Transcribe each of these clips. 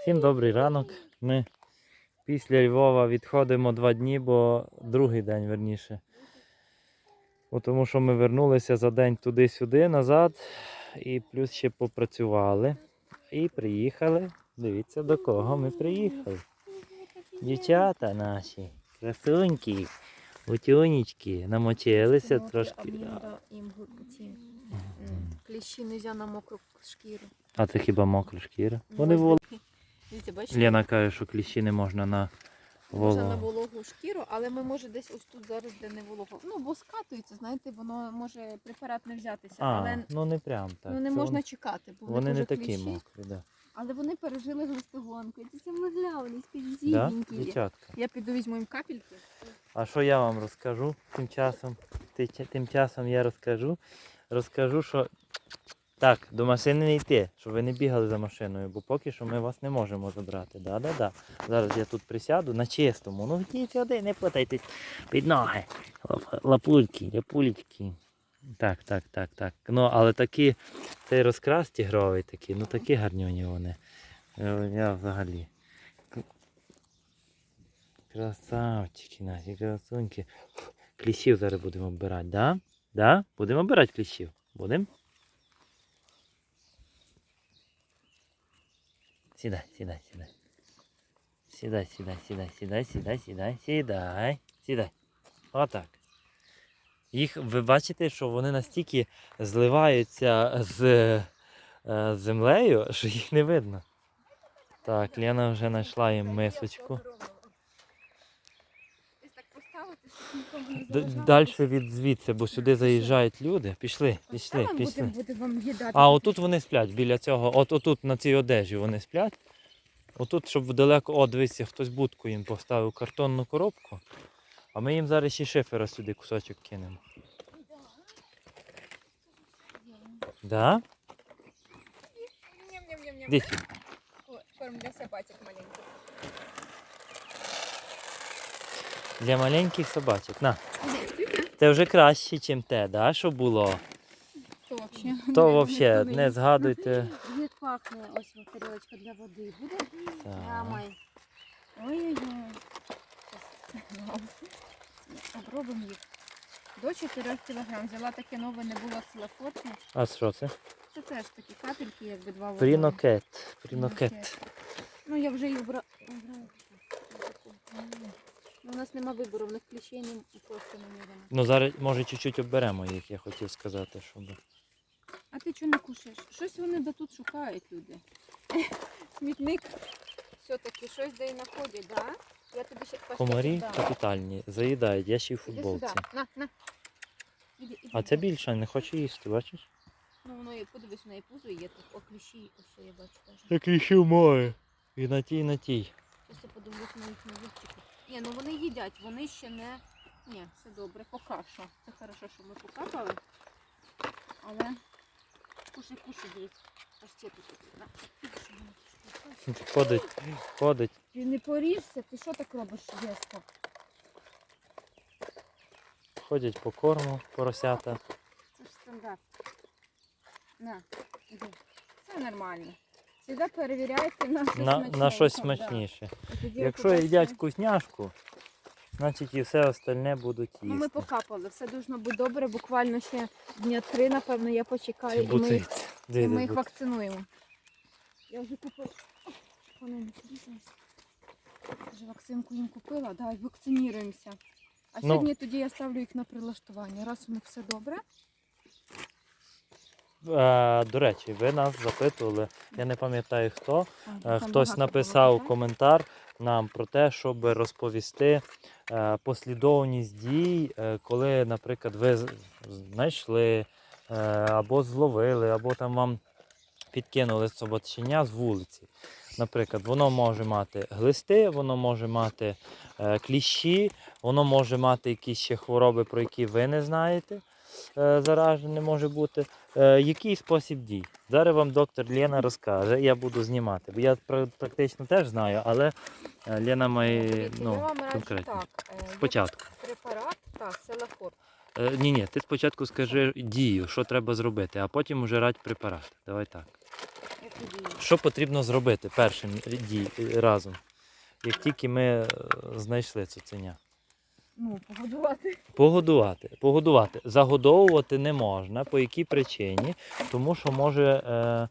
Всім добрий ранок. Ми після Львова відходимо два дні, бо другий день верніше. Бо тому що ми вернулися за день туди-сюди назад і плюс ще попрацювали. І приїхали. Дивіться до кого ми приїхали. Дівчата наші, красунькі, утюнічки, намочилися трошки. Кліщі не на мокру шкіру. А це хіба мокра шкіра? Ну, Вони ось вол... такі. Дивіться, бачите? Лена каже, що кліщі не можна на Можна на вологу. вологу шкіру, але ми може десь ось тут зараз, де не волого. Ну, бо скатується, знаєте, воно може препарат не взятися, А, але ну не прям так. ну, не Це можна вони- чекати, бо Вони не такі мокрі, да. але вони пережили глистогонку. Ці всі мигляві, Да? зібенькі. Дівчатка. Я піду візьму їм капельки. А що я вам розкажу тим часом? Ти- Тим часом я розкажу. Розкажу, що так, до машини не йти, щоб ви не бігали за машиною, бо поки що ми вас не можемо забрати. Да-да-да. Зараз я тут присяду на чистому. Ну йдіть сюди, не путайтесь під ноги. Лапульки, ляпулечки. Так, так, так, так. Ну, але такі, цей розкрас тігровий такий, ну такі гарнюні вони. Е, Я взагалі. Красавчики наші, красуньки. Кліщів зараз будемо обирати, да? Да? Будемо обирати кліщів. Будемо? Сідай, сідай, сідай. Сідай, сідай, сідай, сідай, сідай, сідай, сідай, сідай. Отак. Їх, ви бачите, що вони настільки зливаються з е, землею, що їх не видно. Так, Лена вже знайшла їм мисочку. Десь так поставити, щоб нікому не Д- заважало. Далі від звідси, бо сюди заїжджають люди. Пішли, пішли, пішли. Вам їдати. А отут вони сплять біля цього, от отут на цій одежі вони сплять. Отут, щоб далеко, о, дивіться, хтось будку їм поставив картонну коробку. А ми їм зараз ще шифера сюди кусочок кинемо. Да? Ням-ням-ням-ням. О, Корм для собачок маленьких. Для маленьких собачок. На. Це вже краще, ніж те, да, що було. То взагалі не згадуйте. Як пахне ось тарілочка для води. Буде? Ой-ой-ой. Обробимо їх. До 4 кг. Взяла таке нове, не було селафотне. А що це? Це теж такі капельки, якби два вагони. Прінокет. Прінокет. Ну я вже їх бра... брала. Ну, У нас нема вибору, в них кліщей не просто не можемо. Ну зараз може чуть-чуть оберемо їх, я хотів сказати, щоб. А ти чого не кушаєш? Щось вони до тут шукають люди. Смітник все-таки щось де й знаходять, да? Я тобі ще паштетик Комарі дам. капітальні, заїдають, я ще й в Іди футболці. сюди, на, на. Іди, іди. А це більше не хоче їсти, бачиш? Ну, воно є, подивись, на пузо є тут. О, кліщі, ось я бачу теж. Який ще. І на тій, і на тій. Я подивлюсь на їхні зубчики. Ні, ну вони їдять, вони ще не... Ні, все добре, поки що. Це хорошо, що ми покапали. Але кушай, кушай, дивись. Аж ще тут. Ходить, ходить. Ти не поріжся, ти що так робиш дєско? Ходять по корму поросята. Це ж стандарт. На, іди. Це нормально. Завжди перевіряйте на щось На, на щось смачніше. Якщо їдять вкусняшку, значить і все остальне будуть Ну, ми покапали, все должно бути добре, буквально ще дня три, напевно, я почекаю, і ми їх, і ми їх вакцинуємо. Я вже купила. Вже вакцинку їм купила, да, і вакциніруємося. А Ну. сьогодні тоді я ставлю їх на прилаштування. Раз у них все добре. Е, до речі, ви нас запитували, я не пам'ятаю хто. Е, Хтось написав коментар нам про те, щоб розповісти е, послідовність дій, е, коли, наприклад, ви з- знайшли е, або зловили, або там вам підкинули собачення з вулиці. Наприклад, воно може мати глисти, воно може мати е, кліщі, воно може мати якісь ще хвороби, про які ви не знаєте. е, Заражене може бути. Е, який спосіб дій? Зараз вам доктор Лена розкаже, я буду знімати. Бо я практично теж знаю, але е, Лена має я ну, раджу конкретно. так. е, Спочатку. Препарат, так, селафор. Е, ні, ні, ти спочатку скажи дію, що треба зробити, а потім уже радь препарат. Давай так. Що потрібно зробити першим дій разом, як тільки ми знайшли цуценя? Ну, погодувати. Погодувати. Погодувати. Загодовувати не можна. По якій причині? Тому що може е,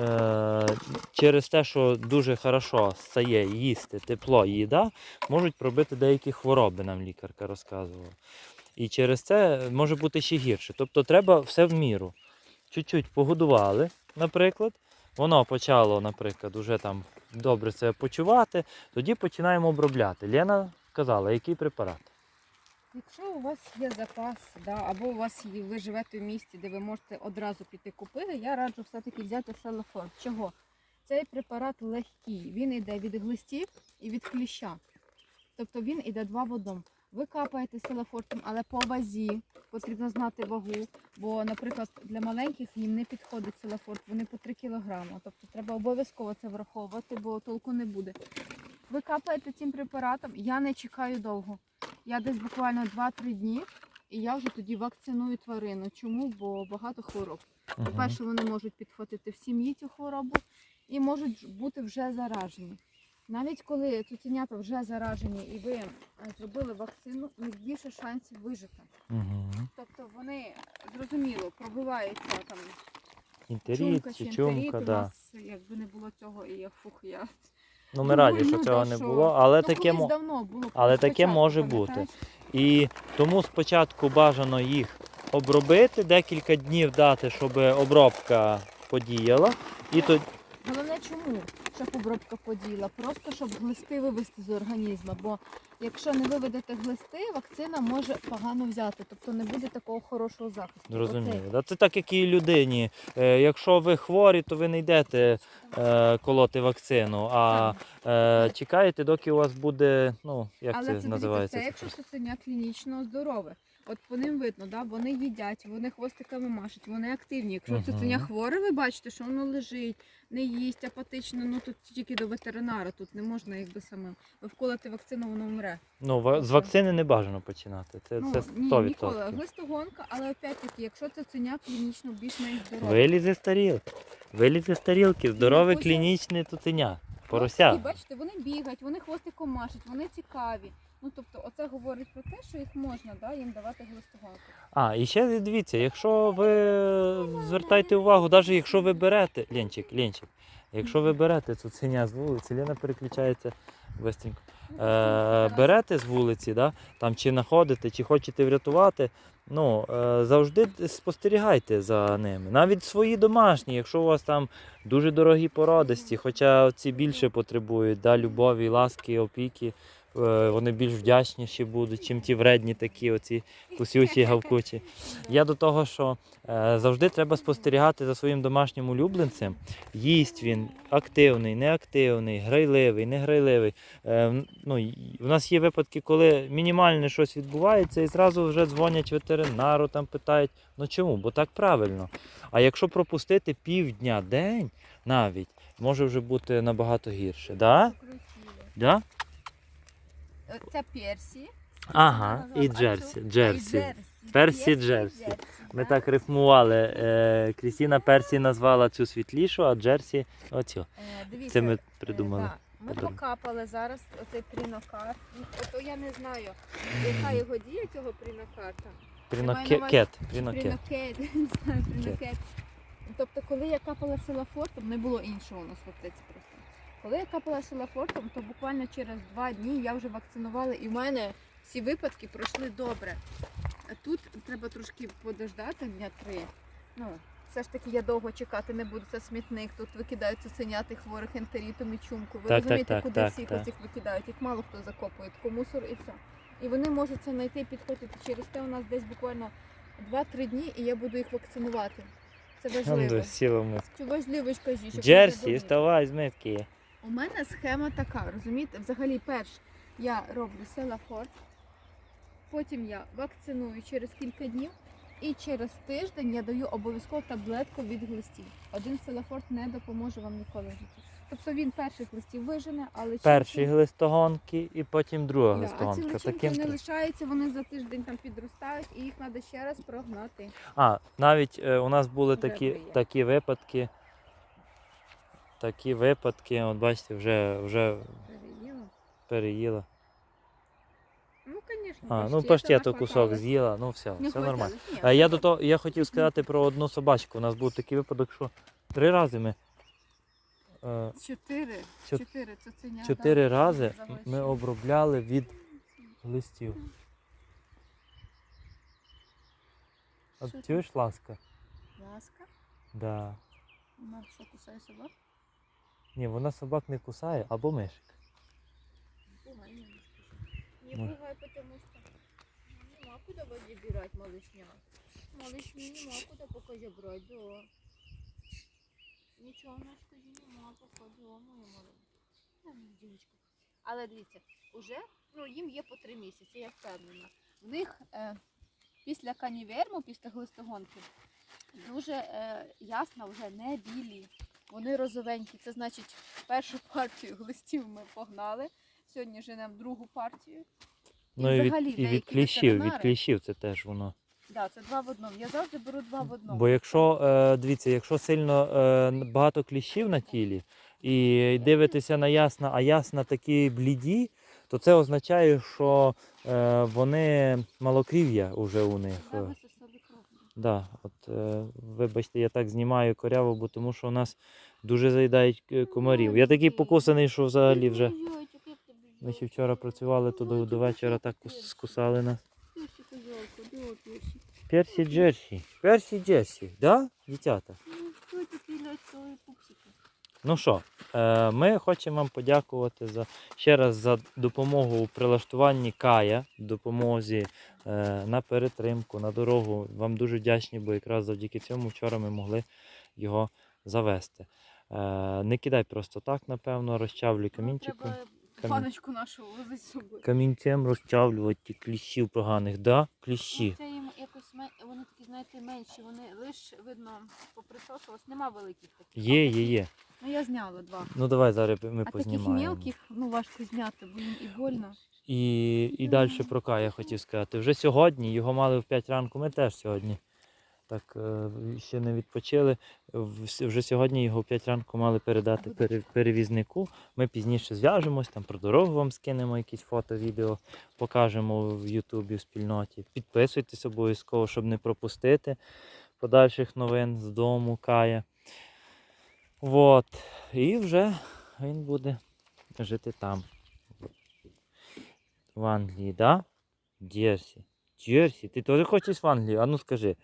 е, через те, що дуже хорошо стає їсти тепло їда, можуть пробити деякі хвороби, нам лікарка розказувала. І через це може бути ще гірше. Тобто треба все в міру. Чуть-чуть погодували, наприклад. Воно почало, наприклад, уже там добре себе почувати, тоді починаємо обробляти. Лена казала, який препарат. Якщо у вас є запас, да, або у вас є, ви живете в місті, де ви можете одразу піти купити, я раджу все-таки взяти селафорт. Чого? Цей препарат легкий, він йде від глистів і від кліща. Тобто він йде два в одному. Ви капаєте селафортом, але по вазі потрібно знати вагу, бо, наприклад, для маленьких їм не підходить селафорт, вони по 3 кг. Тобто треба обов'язково це враховувати, бо толку не буде. Ви капаєте цим препаратом, я не чекаю довго. Я десь буквально 2-3 дні, і я вже тоді вакциную тварину. Чому? Бо багато хвороб. По-перше, вони можуть підхватити в сім'ї цю хворобу і можуть бути вже заражені. Навіть коли цуценята вже заражені і ви е, зробили вакцину, у них більше шансів вижити. Мгм. Тобто вони зрозуміло пробиваються там Інтеріт чумка чи чумка, інтеріт. У да. нас якби не було цього, і я фух, я Ну ми раді, що ну, цього не було, але ну, таке мо... але таке може бути. І тому спочатку бажано їх обробити, декілька днів дати, щоб обробка подіяла. І то Головне чому, щоб обробка подіяла? Просто щоб глисти вивести з організму. Бо якщо не виведете глисти, вакцина може погано взяти, тобто не буде такого хорошого захисту. зрозуміло. Це так, як і людині. Е, якщо ви хворі, то ви не йдете е, колоти вакцину, а е, чекаєте, доки у вас буде, ну, як Але це, це, називається? це якщо цуценя клінічно здорове. От по ним видно, да? вони їдять, вони хвостиками машуть, вони активні. Якщо Мгм. цуценя хворе, ви бачите, що воно лежить, не їсть, апатично, ну тут тільки до ветеринара, тут не можна якби самим. Ви вколоти вакцину, воно вмре. Ну, з вакцини не бажано починати. Це, Ну, це 100%. ніколи. Глистогонка, але опять-таки, якщо цуценя клінічно більш-менш здорове. Вилізе з тарілки. Вилізе з тарілки. Здорове клінічне цуценя. І Порося. бачите, вони бігають, вони хвостиком машуть, вони цікаві. Ну тобто, оце говорить про те, що їх можна да, їм давати глистогонку. А, і ще дивіться, якщо ви звертайте увагу, навіть якщо ви берете, Ленчик, Ленчик, якщо ви берете цуценя з вулиці, Лена переключається быстренько. Е, берете з вулиці, да, там, чи знаходите, чи хочете врятувати, ну, е, завжди спостерігайте за ними. Навіть свої домашні, якщо у вас там дуже дорогі породисті, хоча ці більше потребують да, любові, ласки, опіки, вони більш вдячніші будуть, чим ті вредні такі, оці кусючі, гавкучі. Я до того, що е, завжди треба спостерігати за своїм домашнім улюбленцем. Їсть він активний, неактивний, грайливий, неграйливий. Е, ну, у нас є випадки, коли мінімальне щось відбувається, і зразу вже дзвонять ветеринару, там питають, ну чому? Бо так правильно. А якщо пропустити півдня, день навіть, може вже бути набагато гірше. Да? Да? Це персі. Ага, і Джерсі. Джерсі. Персі, Джерсі. Ми так рифмували. Е, Крістіна Персі назвала цю світлішу, а Джерсі оцю. Е, Дивіться, Це ми е, придумали. Ми покапали зараз оцей прінокар. Ото я не знаю, яка його дія цього прінокарта. Прінокет. Прінокет. Прінокет, не знаю, прінокет. Тобто, коли я капала селафортом, не було іншого у нас в аптеці просто. Коли я капала селафортом, то буквально через два дні я вже вакцинувала і в мене всі випадки пройшли добре. А тут треба трошки подождати дня три. Ну, все ж таки я довго чекати не буду. Це смітник. Тут викидають цуценяти хворих ентерітом і чумку. Ви Так, розумієте, так, куди так, всіх так. оцих викидають? Їх мало хто закопує, тако мусор і все. І вони можуть це знайти, підходити через те. У нас десь буквально 2-3 дні, і я буду їх вакцинувати. Це важливо. Це важливо ж кажіть. щоб не Джерсі, вставай з митки. У мене схема така, розумієте? Взагалі, перш я роблю селафорт, потім я вакциную через кілька днів, і через тиждень я даю обов'язково таблетку від глистів. Один селафорт не допоможе вам ніколи в житті. Тобто він перших листів вижене, але Перші чим- глистогонки і потім друга Да, а ці глистогонка. личинки Таким не лишаються, вони за тиждень там підростають, і їх треба ще раз прогнати. А, навіть е, у нас були такі, такі випадки. Такі випадки, от бачите, вже, вже Переїла. переїла. Ну, звісно. А, ну паштету кусок з'їла, ну все, все нормально. А я до того, я хотів сказати про одну собачку. У нас був такий випадок, що три рази ми. е, Чотири. Чот- Чотири цуценята. Чотири рази ми обробляли від листів. От чуєш ласка? Ласка. Да. Вона що кусає собак? Ні, вона собак не кусає або мишик. Пугай, не Не Может. пугай, потому что нема куда вас забирать, малышня. Малышню нема куда пока забрать, да. Нічого наш скажи нема пока, да, моя маленька. Дівчинка. Але дивіться, уже ну, їм є по три місяці, я впевнена. В них е, після каніверму, після глистогонки, дуже е, ясно вже не білі. Вони розовенькі. Це значить, першу партію глистів ми погнали. Сьогодні женемо другу партію. Ну і від, взагалі і від кліщів, від кліщів це теж воно. Да, це два в одному. Я завжди беру два в одному. Бо якщо, е, дивіться, якщо сильно е, багато кліщів на тілі і дивитеся на ясна, а ясна такі бліді, то це означає, що е, вони малокрів'я вже у них. Да, от, е, вибачте, я так знімаю коряву, бо тому що у нас дуже заїдають е, комарів. Я такий покусаний, що взагалі вже. Ми ще вчора працювали, то до, до вечора так кус- скусали нас. Персі Джерсі. Персі Джерсі, да, дитята? Ну, хто такі лячкові пупсики? Ну що, е, ми хочемо вам подякувати за ще раз за допомогу у прилаштуванні кая, допомозі е, на перетримку, на дорогу. Вам дуже вдячні, бо якраз завдяки цьому вчора ми могли його завести. Е, не кидай просто так, напевно, розчавлюй камінчиком. Баночку нашу возити з собою. Камінцем розчавлювати ті кліщів поганих, да? Кліщі. Ну, Це їм якось мен... вони такі, знаєте, менші, вони лише видно поприсосувалось, нема великих таких. Є, є, є. Ну я зняла два. Ну давай зараз ми а таких познімаємо. мелких, ну важко зняти, бо їм і больно. І, і далі про Кая хотів сказати. Вже сьогодні його мали в 5 ранку, ми теж сьогодні. Так е, ще не відпочили. Вже сьогодні його в 5 ранку мали передати перевізнику. Ми пізніше зв'яжемось, там про дорогу вам скинемо якісь фото, відео, покажемо в Ютубі в спільноті. Підписуйтесь обов'язково, щоб не пропустити подальших новин з дому Кая. Вот. І вже він буде жити там. В Англії, да? Джерсі. Джерсі, ти теж хочеш в Англію? А ну скажи.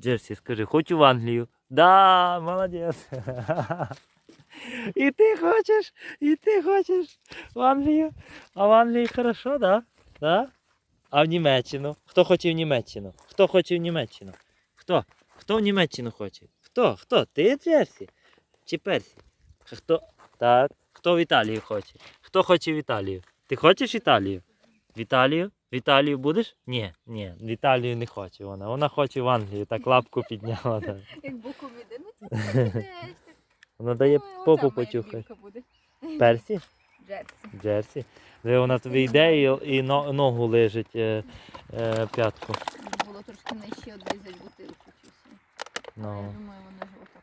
Джерсі, скажи, хочу в Англію. Да, молодець. І ти хочеш, і ти хочеш в Англію. А в Англії хорошо, да? Да? А в Німеччину? Хто хоче в Німеччину? Хто хоче в Німеччину? Хто? Хто в Німеччину хоче? Хто? Хто? Ти Джерсі? Чи Персі? Хто? Так. Хто в Італію хоче? Хто хоче в Італію? Ти хочеш Італію? В Італію? В Італію будеш? Ні, ні, в Італію не хоче вона. Вона хоче в Англію, так лапку підняла. так. Як боком іде, ну це. Вона дає попу почухати. Персі? Джерсі. Джерсі. Де вона тобі йде і, і но- ногу лежить е, е, п'ятку. Було трошки нижче одрізати бутилку чи все. Я Ну. думаю, вони ж отак зможуть.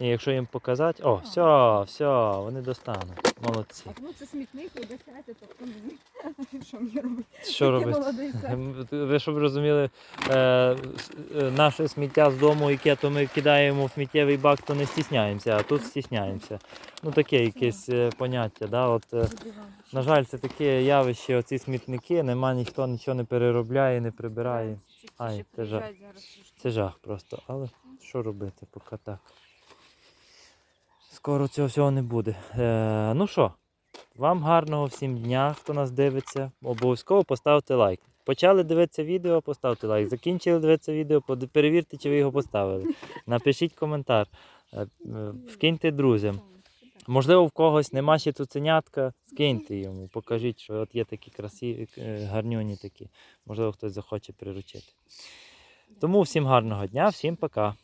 І якщо їм показати, о, все, все, вони достануть. Молодці. Так, ну це смітник, ви десяти, тобто мені. Що мені робити? Що робити? Ви щоб розуміли, е, е, наше сміття з дому, яке то ми кидаємо в сміттєвий бак, то не стісняємося, а тут стісняємося. Ну таке якесь е, поняття. Да? От, е, на жаль, це таке явище, оці смітники, нема ніхто нічого не переробляє, не прибирає. Ай, це трошки. Це жах просто. Але що робити, поки так. Скоро цього всього не буде. Е, ну що, вам гарного всім дня, хто нас дивиться. Обов'язково поставте лайк. Почали дивитися відео, поставте лайк. Закінчили дивитися відео, перевірте, чи ви його поставили. Напишіть коментар, е, е, вкиньте друзям. Можливо, в когось нема ще цуценятка, скиньте йому, покажіть, що от є такі красиві, е, гарнюні такі. Можливо, хтось захоче приручити. Тому всім гарного дня, всім пока.